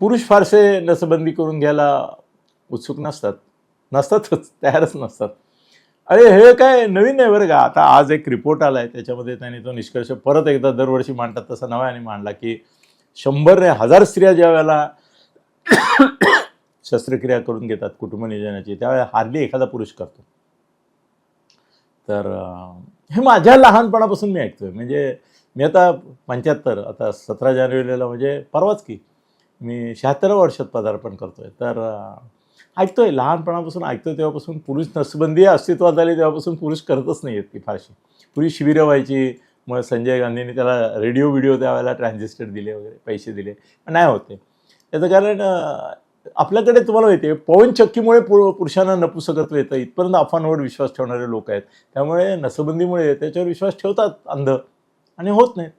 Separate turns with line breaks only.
पुरुष फारसे नसबंदी करून घ्यायला उत्सुक नसतात. नसतातच तयारच नसतात. अरे हे काय नवीन नाही बरं का? आता आज एक रिपोर्ट आला आहे त्याच्यामध्ये त्यांनी तो निष्कर्ष परत एकदा दरवर्षी मांडतात तसा नव्याने मांडला की शंभर हजार स्त्रिया ज्या वेळेला शस्त्रक्रिया करून घेतात कुटुंब नियोजनाची त्यावेळेला हार्डली एखादा पुरुष करतो. तर हे माझ्या लहानपणापासून मी ऐकतोय. म्हणजे मी आता पंच्याहत्तर आता सतरा जानेवारीला म्हणजे परवाच की. मी शहात्तर वर्षात पदार्पण करतो आहे तर ऐकतो आहे लहानपणापासून ऐकतो तेव्हापासून पुरुष नसबंदी अस्तित्वात आली तेव्हापासून पुरुष करतच नाही आहेत ती फारशी. पूर्वी शिबिरं व्हायची. मग संजय गांधींनी त्याला रेडिओ व्हिडिओ त्यावेळेला ट्रान्झिस्टर दिले वगैरे पैसे दिले. पण नाही होते त्याचं कारण आपल्याकडे तुम्हाला माहिती आहे पवनचक्कीमुळे पु पुरुषांना नपुसकत्व येतं. इथपर्यंत अफांवर विश्वास ठेवणारे लोक आहेत. त्यामुळे नसबंदीमुळे त्याच्यावर विश्वास ठेवतात अंध. आणि होत नाहीत.